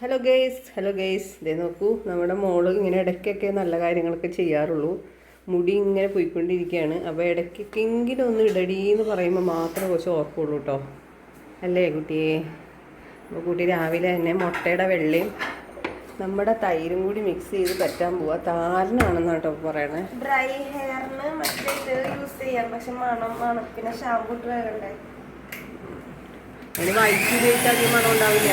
Hello guys hello guys ഇതേ നോക്കൂ നമ്മുടെ മോൾ ഇങ്ങനെ ഇടയ്ക്കൊക്കെ നല്ല കാര്യങ്ങളൊക്കെ ചെയ്യാറുള്ളൂ. മുടി ഇങ്ങനെ പോയിക്കൊണ്ടിരിക്കുകയാണ്. അപ്പോൾ ഇടയ്ക്കൊക്കെങ്കിലും ഒന്ന് ഇടടി എന്ന് പറയുമ്പോൾ മാത്രമേ കുറച്ച് ഓർക്കുള്ളൂ കേട്ടോ. അല്ലേ കുട്ടിയെ? അപ്പോൾ കുട്ടി രാവിലെ തന്നെ മുട്ടയുടെ വെള്ളയും നമ്മുടെ തൈരും കൂടി മിക്സ് ചെയ്ത് പറ്റാൻ പോവാ. താരനാണെന്നാണ് കേട്ടോ പറയണേ. ഡ്രൈ ഹെയറിന് മറ്റേ ഇത് യൂസ് ചെയ്യാം. പക്ഷെ മണം മണം. പിന്നെ ഷാമ്പു ഇട്ട് വരണ്ടേ അതിന് വൈറ്റ് ഉപയോഗിച്ചാൽ മണം ഉണ്ടാവില്ല.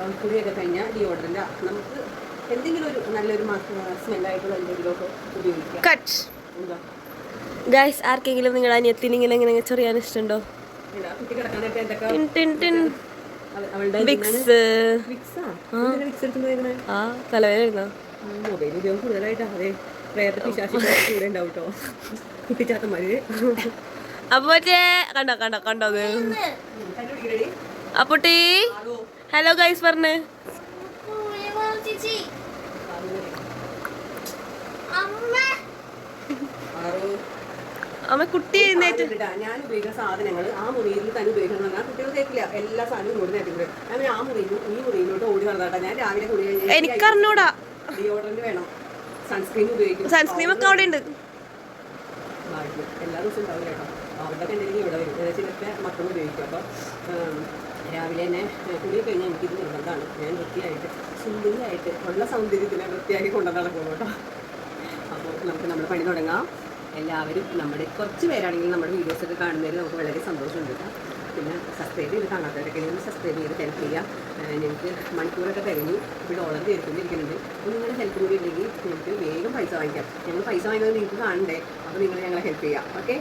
അപ്പം കുടിയൊക്കെ കഴിഞ്ഞാൽ ഡിയോഡറന്റ് നമുക്ക് എന്തെങ്കിലും ഒരു നല്ലൊരു സ്മെല്ലായിട്ടുള്ള എന്തെങ്കിലുമൊക്കെ ഉപയോഗിക്കാം. കട്ട് എന്താ ഗൈസ് ആർക്കെങ്കിലും നിങ്ങൾ അനിയത്തിന് ഇങ്ങനെ ഇങ്ങനെ ചെറിയാൻ ഇഷ്ടമുണ്ടോ തലവേദന മൊബൈൽ ഉപയോഗം കൂടുതലായിട്ടാ. അതെ പ്രേത പിശാശി കൂടെ ഉണ്ടാവും കേട്ടോ കുട്ടിച്ചാത്തന്മാര് അപ്പൊ കണ്ടോ കണ്ടോ കണ്ടോ അപ്പൊട്ടി. ഹലോ ഗൈസ് പറഞ്ഞേ. അമ്മ കുട്ടി എഴുന്നേറ്റ്. ഞാൻ ഉപയോഗിക്കുന്ന സാധനങ്ങൾ ആ മുറിയിൽ തന്നെ ഉപയോഗിക്കണം എന്ന് പറഞ്ഞാൽ കുട്ടികൾ കേൾക്കില്ല. എല്ലാ സാധനവും നേരത്തെ ആ മുറിയിലും ഈ മുറിയിലോട്ട് ഓടി ഞാൻ രാവിലെ കുടി എനിക്കറിഞ്ഞൂടാ ഡിയോഡറന്റ് വേണം. സൺസ്ക്രീൻ ഉപയോഗിക്കും. സൺസ്ക്രീം ഒക്കെ അവിടെ ഉണ്ട്. എല്ലാ ദിവസവും ഉണ്ടാവില്ല കേട്ടോ. അവിടെ എന്തെങ്കിലും ഇവിടെ വരും. ചിലപ്പോൾ മക്കൾ ഉപയോഗിക്കും. അപ്പോൾ രാവിലെ തന്നെ കുളി കഴിഞ്ഞാൽ എനിക്കിത് നിർബന്ധമാണ്. ഞാൻ വൃത്തിയായിട്ട് സുന്ദരിയായിട്ട് ഉള്ള സൗന്ദര്യത്തിനെ വൃത്തിയാക്കി കൊണ്ടു നടക്കുള്ളൂ കേട്ടോ. അപ്പോൾ നമുക്ക് നമ്മൾ പണി തുടങ്ങാം. എല്ലാവരും നമ്മുടെ കുറച്ച് പേരാണെങ്കിൽ നമ്മുടെ വീഡിയോസ് വീഡിയോസൊക്കെ കാണുന്നതിൽ നമുക്ക് വളരെ സന്തോഷമുണ്ട് പിന്നെ സബ്സ്ക്രൈബ് ചെയ്ത് കാണാത്തവരൊക്കെ നിങ്ങൾ സബ്സ്ക്രൈബ് ചെയ്ത് ഹെൽപ്പ് ചെയ്യുക. ഏഹ് ഞങ്ങൾക്ക് മണിക്കൂറൊക്കെ തിരഞ്ഞു ഇപ്പോൾ ഡോളർ കയറിക്കൊണ്ടിരിക്കുന്നുണ്ട് അപ്പോൾ നിങ്ങളുടെ ഹെൽപ്പ് കൂടി ഉണ്ടെങ്കിൽ നിങ്ങൾക്ക് വേഗം പൈസ വാങ്ങിക്കാം. ഞങ്ങൾ പൈസ വാങ്ങിക്കുന്നത് നിങ്ങൾക്ക് കാണണ്ടേ? അപ്പോൾ നിങ്ങൾ ഞങ്ങളെ ഹെൽപ്പ് ചെയ്യാം ഓക്കെ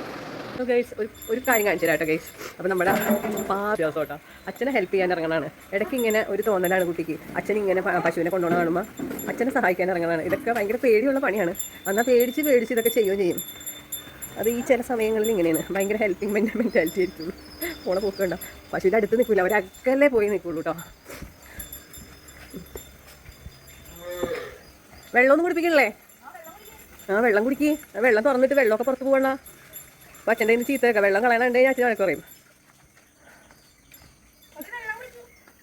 ഗൈസ് ഒരു ഒരു കാര്യം കാണിച്ചു ഗൈസ് അപ്പോൾ നമ്മുടെ കേട്ടോ അച്ഛനെ ഹെൽപ്പ് ചെയ്യാൻ ഇറങ്ങണതാണ്. ഇടയ്ക്ക് ഇങ്ങനെ ഒരു തോന്നലാണ് കുട്ടിക്ക്. അച്ഛൻ ഇങ്ങനെ പശുവിനെ കൊണ്ടുപോകണ കാണുമ്പോൾ അച്ഛനെ സഹായിക്കാൻ ഇറങ്ങണതാണ്. ഇതൊക്കെ ഭയങ്കര പേടിയുള്ള പണിയാണ്. എന്നാൽ പേടിച്ച് പേടിച്ച് ഇതൊക്കെ ചെയ്യുകയും ചെയ്യും. അത് ഈ ചില സമയങ്ങളിൽ ഇങ്ങനെയാണ്. ഭയങ്കര ഹെൽപ്പിംഗ് മെന്റെ മെന്റാലിറ്റി ആയിരിക്കും. പോണ പോക്കുണ്ടോ പശുവിന്റെ അടുത്ത് നിൽക്കില്ല അവർ അക്കല്ലേ പോയി നിൽക്കുള്ളൂ കേട്ടോ വെള്ളമൊന്നും കുടിപ്പിക്കണല്ലേ? ആ വെള്ളം കുടിക്ക്. വെള്ളം തുറന്നിട്ട് വെള്ളമൊക്കെ പുറത്ത് പോകണ്ട അപ്പോൾ അച്ഛന്റെ നിന്ന് ചീത്തയൊക്കെ വെള്ളം കളയണുണ്ടെങ്കിൽ അച്ഛൻ വഴക്ക് പറയും.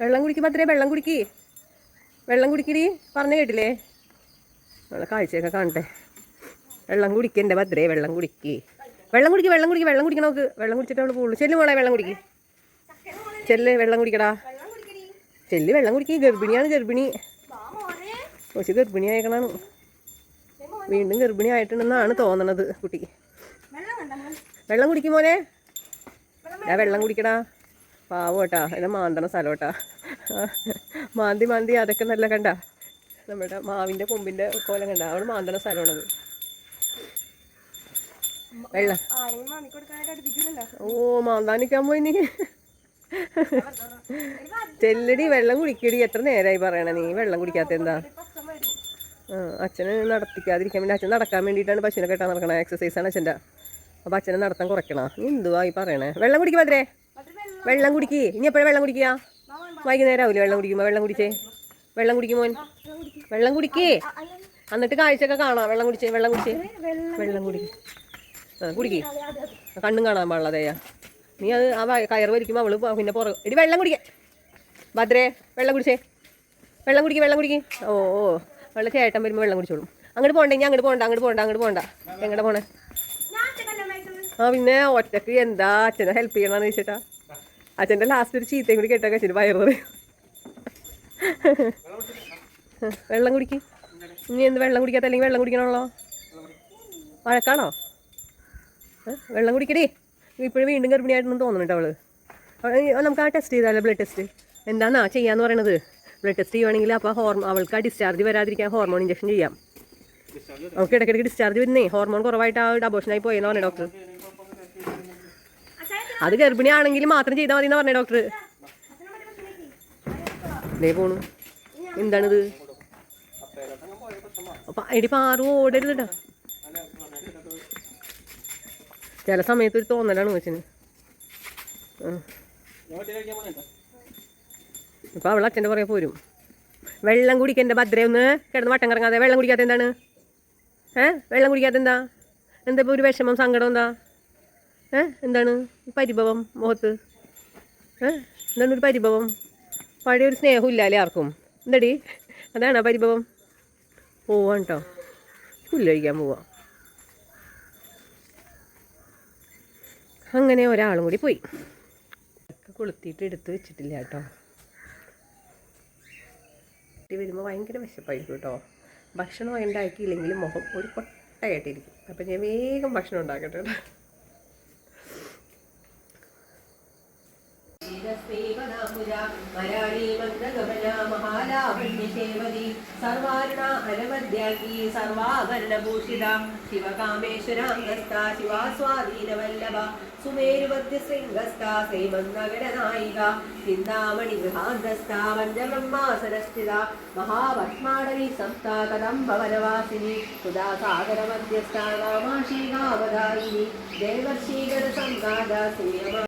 വെള്ളം കുടിക്കുമ്പോൾ അത്രേ വെള്ളം കുടിക്കി. വെള്ളം കുടിക്കടി? പറഞ്ഞു കേട്ടില്ലേ? നമ്മളെ കാഴ്ചയൊക്കെ കാണട്ടെ. വെള്ളം കുടിക്കണ്ടേ ഭദ്രേ വെള്ളം കുടിക്ക്. വെള്ളം കുടിക്ക് വെള്ളം കുടിക്ക് വെള്ളം കുടിക്കണം നോക്ക് വെള്ളം കുടിച്ചിട്ട് അവൾ പോകുള്ളൂ ചെല്ലു മോളെ വെള്ളം കുടിക്ക്. ചെല്ല് വെള്ളം കുടിക്കടാ. ചെല്ല് വെള്ളം കുടിക്ക്. ഗർഭിണിയാണ് ഗർഭിണി. കുറച്ച് ഗർഭിണി ആയിക്കണാണ്. വീണ്ടും ഗർഭിണി ആയിട്ടുണ്ടെന്നാണ് തോന്നണത് കുട്ടി. വെള്ളം കുടിക്കും മോനെ. ഞാൻ വെള്ളം കുടിക്കടാ. പാവോട്ടാ ഇത് മാന്തണ സ്ഥലം കേട്ടാ. മാന്തി മാന്തി അതൊക്കെ നല്ല കണ്ട. നമ്മുടെ മാവിന്റെ കൊമ്പിന്റെ കോലം കണ്ട. അവിടെ മാന്തണ സ്ഥലമാണത്. വെള്ളം. ഓ മാന്താനിക്കാൻ പോയി നീ. ചെല്ലടി വെള്ളം കുടിക്കടി. എത്ര നേരമായി പറയണ നീ. വെള്ളം കുടിക്കാത്ത എന്താ? അച്ഛന് നടത്തിക്കാതിരിക്കാൻ വേണ്ടി അച്ഛൻ നടക്കാൻ വേണ്ടിയിട്ടാണ് പശുവിനെ കെട്ടാൻ നടക്കണേ. എക്സസൈസാണ് അച്ഛന്റെ. അപ്പോൾ അച്ഛനെ നടത്താൻ കുറയ്ക്കണോ? എന്തുവാ ഈ പറയണേ? വെള്ളം കുടിക്കും ഭദ്രേ. വെള്ളം കുടിക്കി. ഇനി എപ്പോഴും വെള്ളം കുടിക്കുക? വൈകുന്നേരം ആവില്ലേ വെള്ളം കുടിക്കുമ്പോൾ വെള്ളം കുടിച്ചേ. വെള്ളം കുടിക്കും മോൻ. വെള്ളം കുടിക്കേ. എന്നിട്ട് കാഴ്ചയൊക്കെ കാണാം. വെള്ളം കുടിച്ചേ വെള്ളം കുടിച്ചേ. വെള്ളം കുടിക്കും. ആ കുടിക്ക്. കണ്ണും കാണാൻ പാടില്ല അതേയാ നീ അത് ആ കയർ വലിക്കുമ്പോൾ അവൾ പിന്നെ പുറ എടി വെള്ളം കുടിക്കേ. ഭദ്രേ വെള്ളം കുടിച്ചേ. വെള്ളം കുടിക്കേ വെള്ളം കുടിക്കേ. ഓ ഓ. വെള്ളം ചേട്ടൻ വരുമ്പോൾ വെള്ളം കുടിച്ചോളും. അങ്ങോട്ട് പോകണ്ട ഇനി അങ്ങോട്ട് പോകണ്ട അങ്ങോട്ട് പോകണ്ട അങ്ങോട്ട് പോകണ്ട എങ്ങോട്ട് പോണേ? ആ പിന്നെ ഒറ്റയ്ക്ക് എന്താ അച്ഛനെ ഹെൽപ്പ് ചെയ്യണമെന്ന് ചോദിച്ചിട്ടാ. അച്ഛന്റെ ലാസ്റ്റ് ഒരു ചീത്തയും കൂടി കേട്ടൊക്കെ അച്ഛന് വയറ് പറയും വെള്ളം കുടിക്ക്. ഇനി എന്ത് വെള്ളം കുടിക്കാത്ത അല്ലെങ്കിൽ വെള്ളം കുടിക്കണമല്ലോ? വഴക്കാണോ? വെള്ളം കുടിക്കടി. ഇപ്പോഴും വീണ്ടും ഗർഭിണിയായിട്ടൊന്നും തോന്നുന്നുണ്ട് അവൾ. നമുക്ക് ആ ടെസ്റ്റ് ചെയ്താലോ ബ്ലഡ് ടെസ്റ്റ് എന്താന്നാ ചെയ്യാന്ന് പറയണത്? ബ്ലഡ് ടെസ്റ്റ് ചെയ്യുവാണെങ്കിൽ അപ്പോൾ ഹോർമോൺ അവൾക്ക് ആ ഡിസ്ചാർജ് വരാതിരിക്കാൻ ഹോർമോൺ ഇഞ്ചക്ഷൻ ചെയ്യാം. അവൾക്ക് ഇടയ്ക്കിടയ്ക്ക് ഡിസ്ചാർജ് വരുന്നേ. ഹോർമോൺ കുറവായിട്ട് ആ അബോഷനായി പോയെന്ന് പറഞ്ഞു ഡോക്ടർ അത് ഗർഭിണിയാണെങ്കിൽ മാത്രം ചെയ്താൽ മതി എന്ന് പറഞ്ഞേ ഡോക്ടർ ദേ പോണു. എന്താണിത്? എടി പാറു കേട്ടോ ചില സമയത്ത് ഒരു തോന്നലാണ് കൊച്ചിന്. ഇപ്പൊ അവൾ അച്ഛന്റെ പുറകെ പോരും. വെള്ളം കുടിക്കേണ്ട ഭദ്ര ഒന്ന്. കിടന്ന് വട്ടം കറങ്ങാതെ. വെള്ളം കുടിക്കാത്ത എന്താണ്? ഏ? വെള്ളം കുടിക്കാത്ത എന്താ? എന്താ ഇപ്പൊ ഒരു വിഷമം സങ്കടം എന്താ? എന്താണ്? പരിഭവം മുഖത്ത്. എന്താണ് ഒരു പരിഭവം? പഴയ ഒരു സ്നേഹം ഇല്ലാലേ ആർക്കും. എന്താടി? അതാണോ പരിഭവം? പോവാണ് കേട്ടോ പുല്ല് കഴിക്കാൻ പോവാം. അങ്ങനെ ഒരാളും കൂടി പോയി. കൊളുത്തിയിട്ട് എടുത്ത് വെച്ചിട്ടില്ല കേട്ടോ. കുട്ടി വരുമ്പോൾ ഭയങ്കര വിശപ്പായിരിക്കും കേട്ടോ ഭക്ഷണം ഉണ്ടാക്കിയില്ലെങ്കിൽ മുഖം ഒരു കൊട്ടയായിട്ടിരിക്കും. അപ്പം ഞാൻ വേഗം ഭക്ഷണം ഉണ്ടാക്കട്ടെ കേട്ടോ സർവാരുണ അനവദ്യാഗി സർവാഭരണഭൂഷിത. ശിവകാമേശ്വരാംഗസ്ഥ ശിവാസ്വാധീനവല്ലഭ. സുമേരുമധ്യ ശൃംഗസ്ഥ ശ്രീമന്നഗരനായിക ചിന്താമണി ഗൃഹാന്തസ്ഥ പഞ്ചബ്രഹ്മാസനസ്ഥിത മഹാഭസ്മാടവി സംസ്ഥ കദംബവനവാസിനി സുധാസാഗരമധ്യസ്ഥ രാമാശീകാവതായിനി ദേവർഷീകര സംഘാത സൂയമ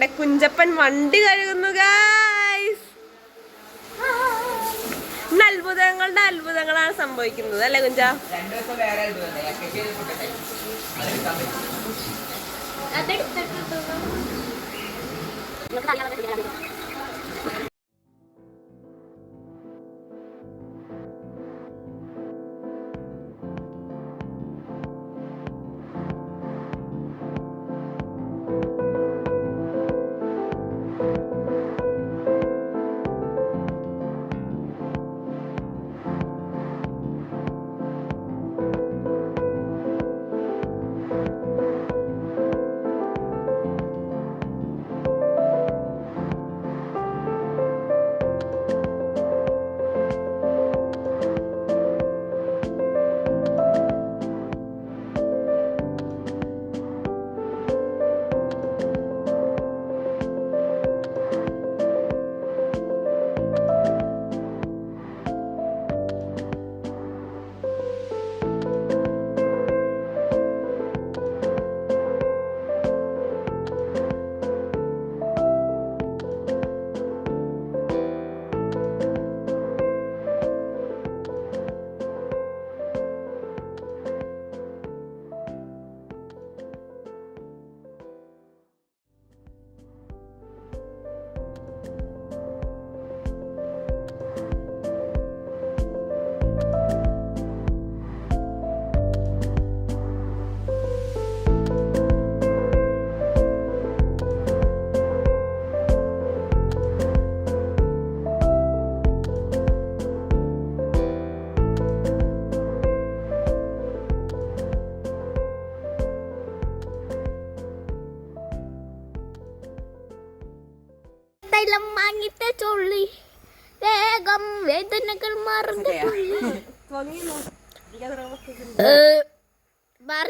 നമ്മുടെ കുഞ്ചപ്പൻ വണ്ടി കഴുകുന്നു ഗായ്സ് അത്ഭുതങ്ങളുടെ അത്ഭുതങ്ങളാണ് സംഭവിക്കുന്നത് അല്ലേ കുഞ്ച?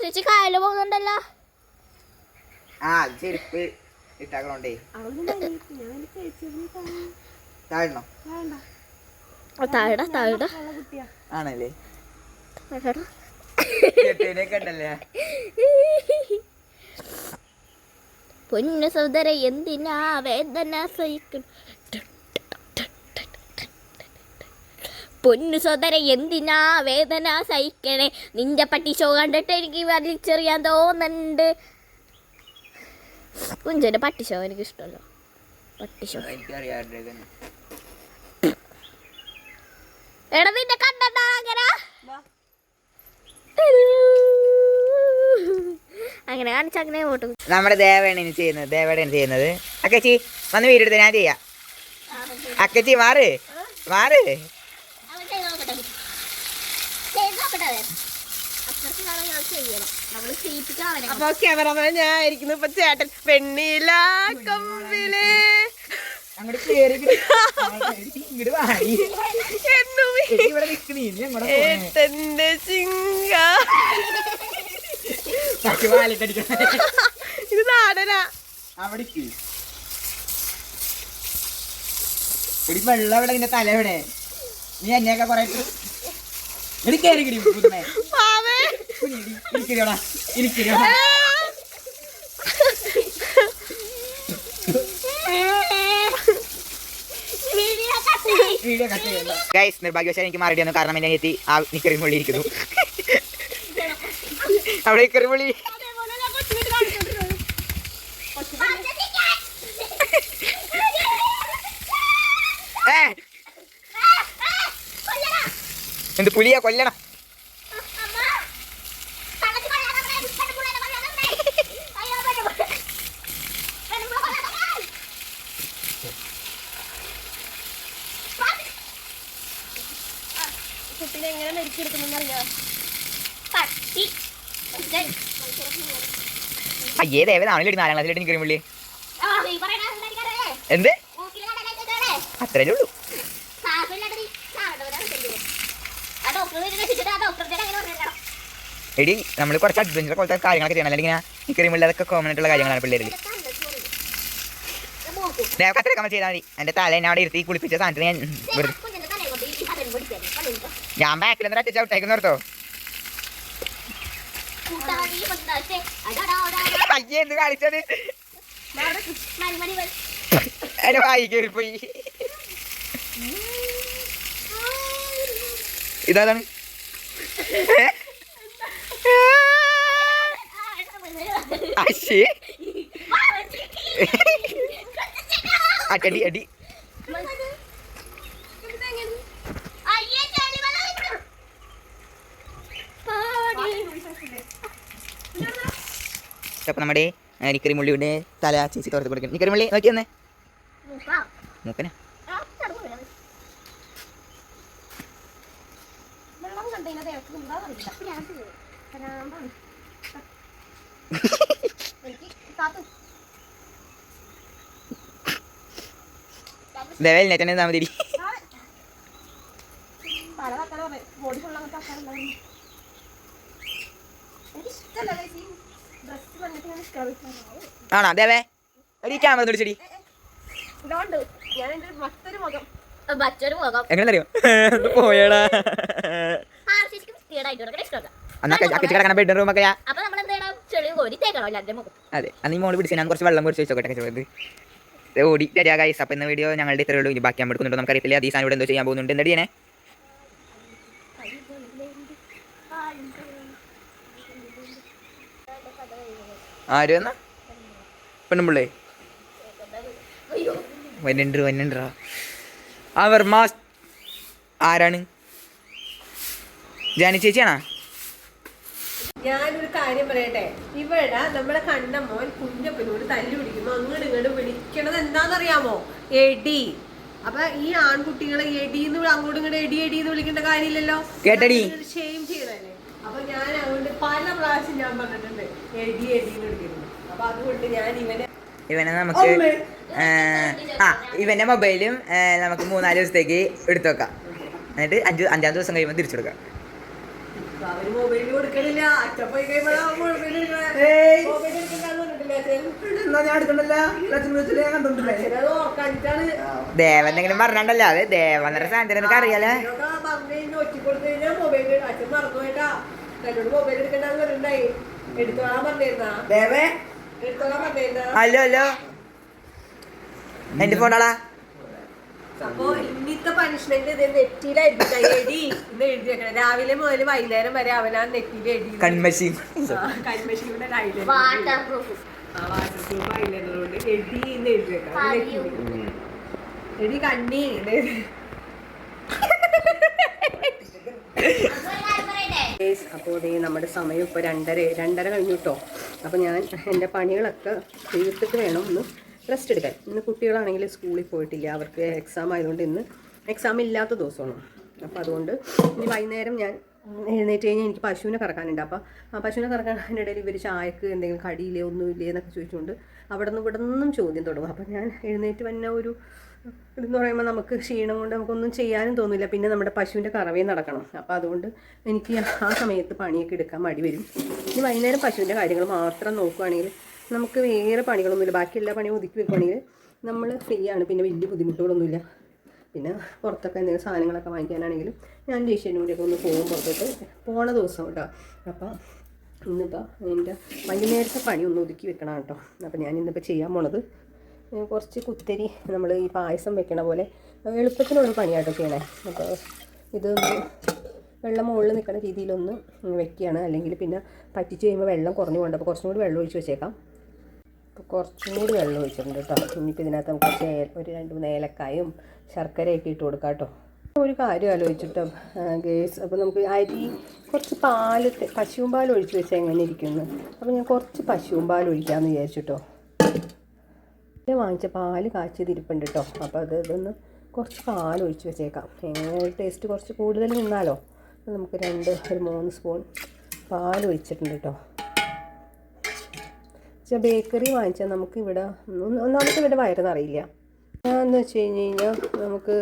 ചേച്ചി കായൽ പോകുന്നുണ്ടല്ലോ. ആ ചെരുപ്പ് ഇട്ടാക്കണോണ്ടേ. താഴണോ? താഴട താഴട. ആണല്ലേ? പൊന്നു സഹോദര എന്തിനാ വേദന സഹിക്കണം പൊന്നു സോദര എന്തിനാ വേദന സഹിക്കണേ? നിന്റെ പട്ടി ഷോ കണ്ടിട്ട് എനിക്ക് വലിച്ചെറിയാൻ തോന്നുന്നുണ്ട്. കുഞ്ചന്റെ പട്ടി ഷോ എനിക്ക് ഇഷ്ടമല്ലോ. പട്ടി ഷോ എടാ നിന്നെ കണ്ടാ അങ്ങനെ? അങ്ങനെ കാണിച്ച അങ്ങനെ പോട്ടു നമ്മുടെ ദേവയാണ് ഇനി ചെയ്യുന്നത് ദേവയാണ് ചെയ്യുന്നത്. അക്കച്ചി വന്ന് വീടെടുത്ത് ഞാൻ ചെയ്യാം. അക്കച്ചി മാറ് മാറ് നമ്മൾ ചെയ്യിപ്പിക്കണം അവനെ അപ്പൊ ക്യാമറമാൻ ഞാൻ ആയിരിക്കുന്നു. ഇപ്പൊ ചേട്ടൻ പെണ്ണില കമ്പിലേ. ഏട്ടന്റെ ചിങ്ക. ഇത് നാടനാ. അവിടേക്ക്. എടി വെള്ളം ഇവിടെ നിന്റെ തല എവിടെ നീ എന്നെയൊക്കെ കൊറേ ഇടി കേറി കിടി കട്ട് ചെയ്യണ്ട. ഗൈസ് നിർഭാഗ്യവശാൽ എനിക്ക് മാറേണ്ടി വന്നു കാരണം എന്നെ എത്തി. ആ നിക്കറിമുള്ളി ഇരിക്കുന്നു. അവിടെ നിക്കറിമുള്ളി എന്ത് പുലിയാ? കൊല്ലണം കുട്ടീനെ എങ്ങനെ മെരുക്കിയെടുക്കുന്നെന്ന് അറിയാം പട്ടി അയ്യേ ദേവനാണല്ലോ നാലാം ക്ലാസ്സിലേക്ക് നിക്കറി പുള്ളി എന്ത് അത്രേ ഉള്ളൂ. എടി നമ്മൾ കുറച്ച് അഡ്വഞ്ചർ പോലത്തെ കാര്യങ്ങളൊക്കെ ചെയ്യണം. അല്ലെങ്കിൽ ഇങ്ങനെ നിക്കറി അതൊക്കെ കോമൺ ആയിട്ടുള്ള കാര്യങ്ങളാണ് പിള്ളേരിൽ ദേവ കത്തിരക്കമ്മ ചെയ്താൽ മതി. എന്റെ തല എന്നെ അവിടെ ഇരുത്തി കുളിപ്പിച്ച സാധനത്തിന് ഞാൻ ഞാൻ ബാക്കിൽ നിന്ന് അടിച്ച് ഔട്ടേക്ക് നിർത്തോ? അയ്യേ എന്ത് കാണിച്ചത്? എന്റെ വായി കയറിപ്പോയി. ഇതാണ് അശി അടി അടി. അപ്പൊ നമ്മുടെ നിക്കരിമുള്ളിയുടെ തല ചേച്ചി തുറത്ത് കൊടുക്കണം നിക്കരിമുള്ളി നോക്കി വന്നേ മൂക്കന. ദേവേൽ നെറ്റനെ താ മതി പല ആൾക്കാരെ പറയും ബോഡി ഫുള്ള അങ്ങനത്തെ ആൾക്കാരുണ്ടാവും എനിക്ക് ഇഷ്ടമല്ല ആണോ? അതെ എടി ക്യാമറ പിടിച്ചടി. ഇതുകൊണ്ട് ഞാൻ എന്റെ മറ്റൊരു മുഖം. മറ്റൊരു മുഖം. എങ്ങനെ അറിയോ പോയടാ. നമ്മൾ അതെ അന്ന് മോൾ പിടിച്ച് ഞാൻ കുറച്ച് വെള്ളം കുറിച്ച് വെച്ചോട്ടെ ഓടി തരാ ഗൈസ് അപ്പൊ ഇന്ന് വീഡിയോ ഞങ്ങളുടെ ഇത്രയുള്ളൂ ഇനി ബാക്കി നമുക്ക് എടുക്കുന്നുണ്ടോ നമുക്കറിയത്തില്ല. സാധനം ഇവിടെ എന്തോ ചെയ്യാൻ പോകുന്നുണ്ട്. എന്താ ചെയ്യണേ? ആര് എന്നാ പെണ്ണുമ്പിള്ളേ. വന്നുണ്ട് വന്നുണ്ടാ അവർ മാസ് ആരാണ്? ജാനി ചേച്ചിയാണാ? ഞാനൊരു കാര്യം പറയട്ടെ. ഇവിടെ നമ്മളെ കണ്ട മോൻ കുഞ്ഞപ്പനോട് തല്ലു പിടിക്കുമ്പോ അങ്ങോട്ട് ഇങ്ങോട്ട് വിളിക്കണത് എന്താണെന്നറിയാമോ? എടി. അപ്പൊ ഈ ആൺകുട്ടികളെ എടിന്ന് അങ്ങോട്ടും ഇങ്ങോട്ട് എടി എടി എന്ന് വിളിക്കേണ്ട കാര്യമില്ലല്ലോ. കേട്ടടി. ഷെയിം അപ്പൊ ഞാൻ അതുകൊണ്ട് പല പ്രാവശ്യം ഞാൻ പറഞ്ഞിട്ടുണ്ട് എടി എടി എന്ന് വിളിക്കുന്നു അപ്പൊ അതുകൊണ്ട് ഞാൻ ഇവനെ ഇവനെ നമുക്ക് ആ ഇവന്റെ മൊബൈലും നമുക്ക് മൂന്നാൽ ദിവസത്തേക്ക് എടുത്തു വെക്കാം. എന്നിട്ട് അഞ്ച് അഞ്ചാം ദിവസം കഴിയുമ്പോൾ തിരിച്ചു കൊടുക്കാം. അവർ മൊബൈൽ കൊടുക്കണില്ല. അച്ഛൻ പോയി കഴിയുമ്പോഴാണ് മൊബൈൽ മൊബൈൽ ദേവൻ എന്തെങ്കിലും അത് ദേവന്നര സാധനത്തിന് അറിയാലേ അല്ലോ അല്ലോ എന്റെ ഫോണാളാ അപ്പോ ഇന്നത്തെ പണിഷ്മെന്റ് ഇത് നെറ്റിയിലായിരിക്കും കൈയടി ഇന്ന് എഴുതി രാവിലെ മുതൽ വൈകുന്നേരം വരെ അവനാ നെറ്റിയിൽ എഴുതി കൺമശി കൺമശിയുടെ എടി കണ്ണി. അപ്പോൾ ദേ നമ്മുടെ സമയം ഇപ്പോൾ രണ്ടര രണ്ടര കഴിഞ്ഞു കേട്ടോ അപ്പോൾ ഞാൻ എന്റെ പണികളൊക്കെ തീർത്തിട്ട് വേണം ഒന്ന് റെസ്റ്റ് എടുക്കാൻ. ഇന്ന് കുട്ടികളാണെങ്കിൽ സ്കൂളിൽ പോയിട്ടില്ല. അവർക്ക് എക്സാം ആയതുകൊണ്ട് ഇന്ന് എക്സാം ഇല്ലാത്ത ദിവസമാണ്. അപ്പോൾ അതുകൊണ്ട് ഇനി വൈകുന്നേരം ഞാൻ എഴുന്നേറ്റ് കഴിഞ്ഞാൽ എനിക്ക് പശുവിനെ കറക്കാനുണ്ട്. അപ്പോൾ ആ പശുവിനെ കറക്കാനിടയിൽ ഇവർ ചായക്ക് എന്തെങ്കിലും കടിയില്ലേ ഒന്നുമില്ലേ എന്നൊക്കെ ചോദിച്ചുകൊണ്ട് അവിടെ നിന്ന് ഇവിടെ നിന്നും ചോദ്യം തുടങ്ങും. അപ്പോൾ ഞാൻ എഴുന്നേറ്റ് വന്ന ഒരു ഇതെന്ന് പറയുമ്പോൾ നമുക്ക് ക്ഷീണം കൊണ്ട് നമുക്കൊന്നും ചെയ്യാനും തോന്നില്ല. പിന്നെ നമ്മുടെ പശുവിന്റെ കറവേ നടക്കണം. അപ്പോൾ അതുകൊണ്ട് എനിക്ക് ആ സമയത്ത് പണിയൊക്കെ എടുക്കാൻ മടി വരും. ഇനി വൈകുന്നേരം പശുവിന്റെ കാര്യങ്ങൾ മാത്രം നോക്കുകയാണെങ്കിൽ നമുക്ക് വേറെ പണികളൊന്നുമില്ല. ബാക്കി എല്ലാ പണിയും ഒതുക്കി വെക്കുകയാണെങ്കിൽ നമ്മൾ ഫ്രീ ആണ്. പിന്നെ വലിയ ബുദ്ധിമുട്ടുകളൊന്നുമില്ല. പിന്നെ പുറത്തൊക്കെ എന്തെങ്കിലും സാധനങ്ങളൊക്കെ വാങ്ങിക്കാനാണെങ്കിലും ഞാൻ ജിഷനും കൂടിയൊക്കെ ഒന്ന് പോകും പുറത്തോട്ട് പോണ ദിവസം കേട്ടോ. അപ്പോൾ ഇന്നിപ്പോൾ എന്റെ വൈകുന്നേരത്തെ പണി ഒന്ന് ഒതുക്കി വെക്കണം കേട്ടോ. അപ്പോൾ ഞാൻ ഇന്നിപ്പോൾ ചെയ്യാൻ പോണത് കുറച്ച് കുത്തരി നമ്മൾ ഈ പായസം വെക്കണ പോലെ എളുപ്പത്തിനുള്ള പണിയാട്ടോ ചെയ്യണേ. അപ്പോൾ ഇതൊന്ന് വെള്ളം മുകളിൽ നിൽക്കുന്ന രീതിയിലൊന്ന് വെക്കുകയാണ്. അല്ലെങ്കിൽ പിന്നെ പറ്റിച്ച് കഴിയുമ്പോൾ വെള്ളം കുറഞ്ഞു കൊണ്ട് അപ്പോൾ കുറച്ചും കൂടി വെള്ളം ഒഴിച്ച് വെച്ചേക്കാം. അപ്പോൾ കുറച്ചും കൂടി വെള്ളം ഒഴിച്ചിട്ടുണ്ട് കേട്ടോ. ഇനിയിപ്പോൾ ഇതിനകത്ത് നമുക്ക് കുറച്ച് ഒരു രണ്ട് മൂന്ന് ഏലക്കായും ശർക്കരയൊക്കെ ഇട്ട് കൊടുക്കാം കേട്ടോ. ഒരു കാര്യം ആലോചിച്ചിട്ടോ ഗേസ്. അപ്പോൾ നമുക്ക് അരി കുറച്ച് തെ- പശുവും പാൽ ഒഴിച്ച് വെച്ചാൽ എങ്ങനെ ഇരിക്കുന്നു? അപ്പോൾ ഞാൻ കുറച്ച് പശുവും പാൽ ഒഴിക്കാമെന്ന് വിചാരിച്ചിട്ടോ. ഞാൻ വാങ്ങിച്ച പാൽ കാച്ചിയതിരിപ്പുണ്ട് കേട്ടോ അപ്പോൾ അത് ഇതൊന്ന് കുറച്ച് പാൽ ഒഴിച്ച് വെച്ചേക്കാം. എങ്ങനെ ടേസ്റ്റ് കുറച്ച് കൂടുതൽ നിന്നാലോ? നമുക്ക് രണ്ട് ഒരു മൂന്ന് സ്പൂൺ പാൽ ഒഴിച്ചിട്ടുണ്ട് കേട്ടോ പക്ഷേ ബേക്കറി വാങ്ങിച്ചാൽ നമുക്ക് ഇവിടെ ഒന്നാമത്തെ ഇവിടെ വയറെന്നറിയില്ല എന്ന് വെച്ച് കഴിഞ്ഞ് കഴിഞ്ഞാൽ നമുക്ക്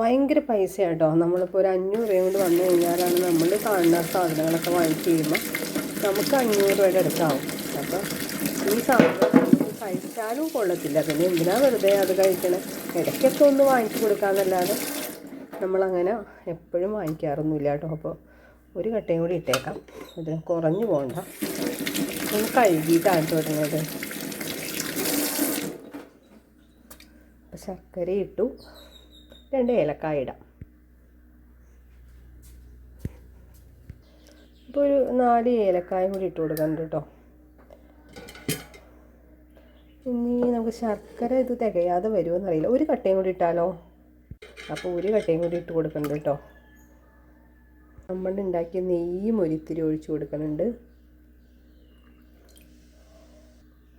ഭയങ്കര പൈസ കേട്ടോ നമ്മളിപ്പോൾ ഒരു അഞ്ഞൂറ് രൂപ കൊണ്ട് വന്നു കഴിഞ്ഞാലാണ് നമ്മൾ കാണുന്ന സാധനങ്ങളൊക്കെ വാങ്ങിച്ച് കഴിയുമ്പോൾ നമുക്ക് അഞ്ഞൂറ് രൂപയുടെ അടുത്താവും. അപ്പോൾ ഈ സാധനം കഴിച്ചാലും കൊള്ളത്തില്ല. പിന്നെ എന്തിനാ വെറുതെ അത് കഴിക്കണേ? ഇടയ്ക്കൊക്കെ ഒന്ന് വാങ്ങിച്ചു കൊടുക്കാമെന്നല്ലാതെ നമ്മളങ്ങനെ എപ്പോഴും വാങ്ങിക്കാറൊന്നുമില്ല കേട്ടോ. അപ്പോൾ ഒരു കട്ടയും കൂടി ഇട്ടേക്കാം. ഇത് കുറഞ്ഞു പോകണ്ട ഒന്ന് കഴുകിയിട്ടാണ് തുടങ്ങിയത് ശർക്കര ഇട്ടു രണ്ട് ഏലക്കായ ഇടാം. ഇപ്പോൾ ഒരു നാല് ഏലക്കായും കൂടി ഇട്ട് കൊടുക്കുന്നുണ്ട് കേട്ടോ. ഇനി നമുക്ക് ശർക്കര ഇത് തികയാതെ വരുമോ അറിയില്ല. ഒരു കട്ടയും കൂടി ഇട്ടാലോ? അപ്പോൾ ഒരു കട്ടയും കൂടി ഇട്ട് കൊടുക്കുന്നുണ്ട് കേട്ടോ. നമ്മൾ ഉണ്ടാക്കിയ നെയ്യും ഒരിത്തിരി ഒഴിച്ച് കൊടുക്കുന്നുണ്ട്.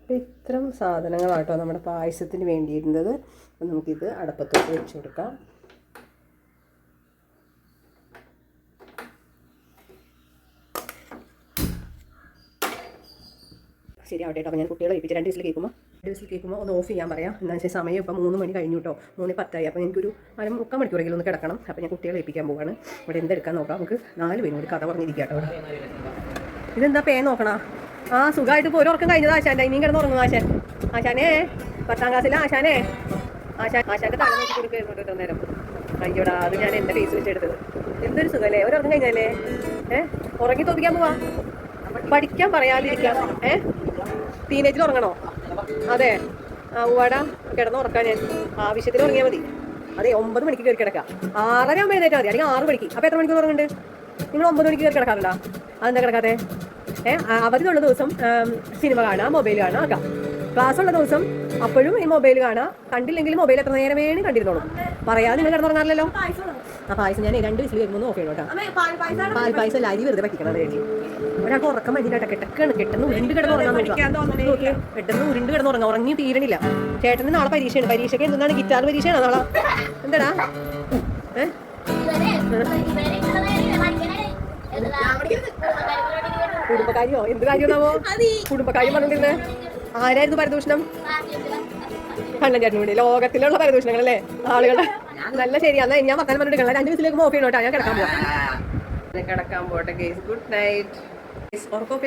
അപ്പോൾ ഇത്തരം സാധനങ്ങളാട്ടോ നമ്മുടെ പായസത്തിന് വേണ്ടിയിരുന്നത്. നമുക്കിത് അടപ്പത്തോട്ട് വെച്ച് കൊടുക്കാം. ശരി ആവട്ടെ കേട്ടോ. ഞാൻ കുട്ടികളെ ഏൽപ്പിച്ച് രണ്ട് ദിവസത്തിൽ കേൾക്കുമ്പോൾ രണ്ട് ദിവസത്തിൽ കേൾക്കുമ്പോൾ ഒന്ന് ഓഫ് ചെയ്യാൻ പറയാം. എന്താ വെച്ചാൽ സമയം ഇപ്പോൾ മൂന്ന് മണി കഴിഞ്ഞു കേട്ടോ. മൂന്ന് പത്തായി. അപ്പോൾ എനിക്കൊരു അര മുക്കാൽ മണിക്കൂറെങ്കിലും ഒന്ന് കിടക്കണം. അപ്പോൾ ഞാൻ കുട്ടികളെ ഏൽപ്പിക്കാൻ പോവാണ്. ഇവിടെ എന്തെടുക്കാൻ നോക്കാം. നമുക്ക് നാല് പേരും കൂടി കഥ പറഞ്ഞിരിക്കാം കേട്ടോ ഇതെന്താ പേ നോക്കണ? ആ സുഖമായിട്ട് ഇപ്പോൾ ഒരു ഉറക്കം കഴിഞ്ഞത് ആശാന്റെ ഇനിയും കിടന്ന് ഉറങ്ങുന്നു ആശാൻ. ആശാനേ പത്താം ക്ലാസ്സിലെ ആശാനേ. ആശാൻ ആശാന്റെ തല നോക്കി കൊടുക്കുന്നു കേട്ടോ നേരം. അയ്യോടാ അത് ഞാൻ എന്റെ ഫേസ് വെച്ചെടുത്തത് എന്തൊരു സുഖമല്ലേ ഒരു ഉറക്കം കഴിഞ്ഞാലേ ഏഹ് ഉറങ്ങി തോപ്പിക്കാൻ പോവാ? പഠിക്കാൻ പറയാതിരിക്കാം ഏഹ് ടീനേജിൽ ഉറങ്ങണോ? അതെ. ആ ഉവാടാ കിടന്ന് ഉറക്കാൻ ഞാൻ. ആവശ്യത്തിന് ഉറങ്ങിയാൽ മതി. അതെ ഒമ്പത് മണിക്ക് കയറി കിടക്കാം. ആറര ആകുമ്പോൾ എഴുന്നേറ്റാൽ മതി. അല്ലെങ്കിൽ ആറ് മണിക്ക്. അപ്പോൾ എത്ര മണിക്കൂർ ഉറങ്ങുന്നുണ്ട് നിങ്ങൾ ഒമ്പത് മണിക്ക് കയറി കിടക്കാറുണ്ടോ? അതെന്താ കിടക്കാതെ ഏഹ് അവധിയുള്ള ദിവസം സിനിമ കാണാം മൊബൈൽ കാണാം ആക്കാം. ക്ലാസ് ഉള്ള ദിവസം അപ്പോഴും ഈ മൊബൈൽ കാണാം കണ്ടില്ലെങ്കിൽ മൊബൈൽ എത്ര നേരം വേണേ കണ്ടിരുന്നോളൂ. പറയാതെ നിങ്ങൾ കിടന്നുറങ്ങാറില്ലല്ലോ? ആ പായസം ഞാൻ രണ്ട് വിസിൽ വരുമ്പോൾ ഓഫ് ചെയ്യണം കേട്ടോ. പാൽ പായസം അല്ല അരി വെറുതെ പറ്റിക്കണം വേണ്ടി ഒരാൾക്ക് ഉറക്കം മതിയിട്ടാ കെട്ടക്കാണ് കിട്ടുന്ന ഉരുണ്ട് കിടന്ന് ഉറങ്ങാൻ നോക്കുക പെട്ടെന്ന് ഉരുണ്ട് കിടന്ന് ഉറങ്ങാം. ഉറങ്ങി തീരണില്ല. ചേട്ടന് നാളെ പരീക്ഷയാണ്. പരീക്ഷയ്ക്ക് എന്താണ് ഗിറ്റാർ പരീക്ഷയാണ് നാളെ? എന്താടാ? ഏഹ് കുടുംബക്കാരിയോ എന്ത് കാര്യമാണാവോ? കുടുംബകാര്യം പറഞ്ഞിരുന്നേ ആരായിരുന്നു പരദൂഷണം? കണ്ണൻ ചേട്ടന് വേണ്ടി ലോകത്തിലുള്ള പരദൂഷണങ്ങൾ അല്ലേ ആളുകളെ നല്ല ശരി. എന്നാ ഞാൻ വർത്താനം പറഞ്ഞിട്ട് രണ്ട് ദിവസത്തിലേക്ക് ഓഫ് ചെയ്യണോട്ടാ. ഞാൻ കിടക്കാൻ പോവാം. കിടക്കാൻ പോട്ടെ ഗേസ് ഗുഡ് നൈറ്റ്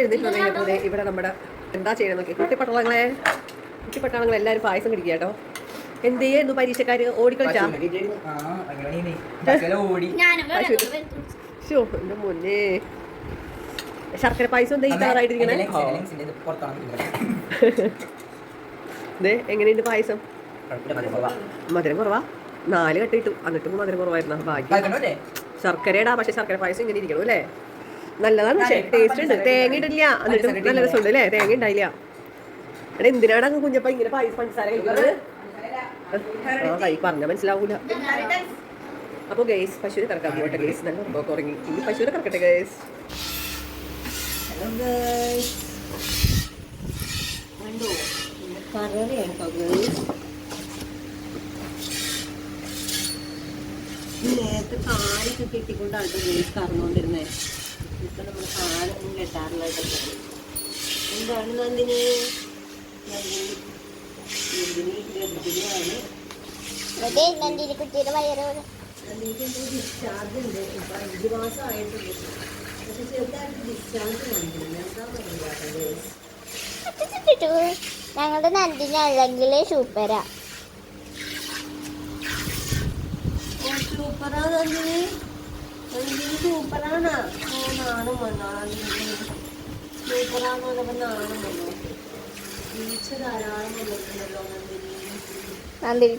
എഴുതിയിട്ടുണ്ടെങ്കിൽ ഇവിടെ നമ്മുടെ എന്താ ചെയ്യണം നോക്കി കുട്ടിപ്പട്ടാളങ്ങളെ കുട്ടിപ്പട്ടാളങ്ങൾ എല്ലാവരും പായസം കുടിക്കുക കേട്ടോ. എന്ത് ചെയ്യുന്നു പരീക്ഷക്കാര്? ഓടിക്കളിച്ചാ? ഓടി. ഷോ എന്റെ മുന്നേ ശർക്കര പായസം എന്താ ഈ കളറായിട്ടിരിക്കണേ? ദേ എങ്ങനെയുണ്ട് പായസം? മധുരം കുറവാ. നാല് കട്ട ഇട്ടു. എന്നിട്ടും മധുരം കുറവായിരുന്നു. ഭാഗ്യം. ശർക്കരയുടെ പക്ഷെ ശർക്കര പായസം ഇങ്ങനെ ഇരിക്കണം അല്ലേ? നല്ലതാണ് പക്ഷേ ടേസ്റ്റ് ഉണ്ട്. തേങ്ങ ഇടില്ല. എന്നിട്ടും നല്ല രസമുണ്ട് അല്ലേ? തേങ്ങ ഉണ്ടായില്ല എടാ എന്തിനാണ് അങ്ങ് കുഞ്ഞപ്പ ഇങ്ങനെ പായസം പഞ്ചസാര കഴിക്കുന്നത്? ആ കൈ പറഞ്ഞാൽ മനസ്സിലാവൂല. അപ്പോൾ ഗൈസ് പശുവിനെ കറക്കാൻ പോകട്ടെ ഗൈസ് നല്ല ഉറപ്പ് ഉറങ്ങി ഇനി പശുവിനെ കറക്കട്ടെ ഗൈസ് ഹലോ ഗൈസ് കണ്ടോ? കററിയാണ് കേട്ടോ ഗൈസ് നേരത്തെ കാലൊക്കെ കെട്ടിക്കൊണ്ടാണ് ഗേസ് കറന്നുകൊണ്ടിരുന്നത് ഇപ്പം നമ്മൾ കാലൊന്നും കെട്ടാറില്ല കേട്ടോ എന്താണ് നന്ദിനി? നന്ദിനി. ഗർഭിണിയാണ് അതെ നന്ദിനി കുട്ടിയുടെ വയറ് ഡിസ്ചാർജ് ഉണ്ട് പക്ഷെ ഡിസ്ചാർജ് ഞങ്ങളുടെ നന്ദിനി അല്ലെങ്കിൽ സൂപ്പരാ സൂപ്പറാ നന്ദിനി സൂപ്പറാണ് നാണം വന്നോ നന്ദിനി സൂപ്പറാന്ന് പറഞ്ഞപ്പോൾ നാണം വന്നോ വീഴ്ച ധാരാളം വന്നിട്ടുണ്ടല്ലോ നന്ദിനി നന്ദിനി